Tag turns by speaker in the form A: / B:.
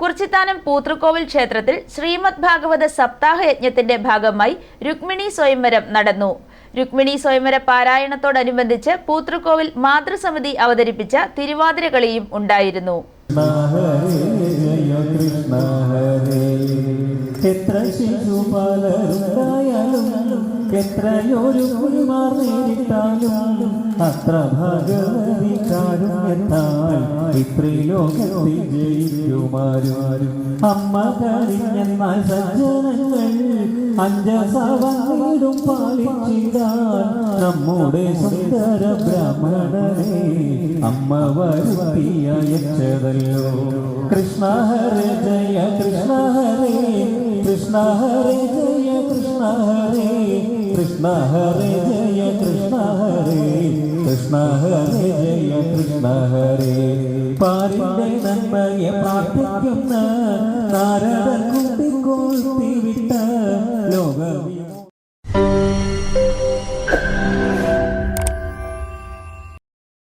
A: കുർച്ചിത്താനം പൂത്തൃക്കോവിൽ ക്ഷേത്രത്തിൽ ശ്രീമദ് ഭാഗവത സപ്താഹ യജ്ഞത്തിന്റെ ഭാഗമായി രുക്മിണി സ്വയംവരം നടന്നു. രുക്മിണി സ്വയംവര പാരായണത്തോടനുബന്ധിച്ച് പൂത്തൃക്കോവിൽ മാതൃസമിതി അവതരിപ്പിച്ച തിരുവാതിരകളിയും ഉണ്ടായിരുന്നു.
B: എത്ര എത്രയൊരു കുരുമാർ നേരിട്ടാലും അത്ര ഭഗവതി കാരുണ്യത്താൽ ഇത്രലോകത്തിൽ ജയിക്കുമാരും. അമ്മ കഴിഞ്ഞെന്നാൽ സജ്ജനങ്ങൾ അഞ്ചസവാടും പാലിച്ചിടാൻ. നമ്മുടെ സുന്ദര ബ്രാഹ്മണനെ അമ്മ വരുത്തിയ യക്ഷതല്ലോ കൃഷ്ണ ഹരേ ജയ കൃഷ്ണ ഹരേ കൃഷ്ണ ഹരേ ജയ കൃഷ്ണ ഹരേ. കൃഷ്ണ ഹരേ ജയ കൃഷ്ണ ഹരേ. കൃഷ്ണ ഹരേ ജയ കൃഷ്ണ ഹരേ. പാരിന്റെ നന്മയെ പ്രാർത്ഥിക്കുന്ന നാരദ കുട്ടിക്കൊഴുത്തി വിട്ട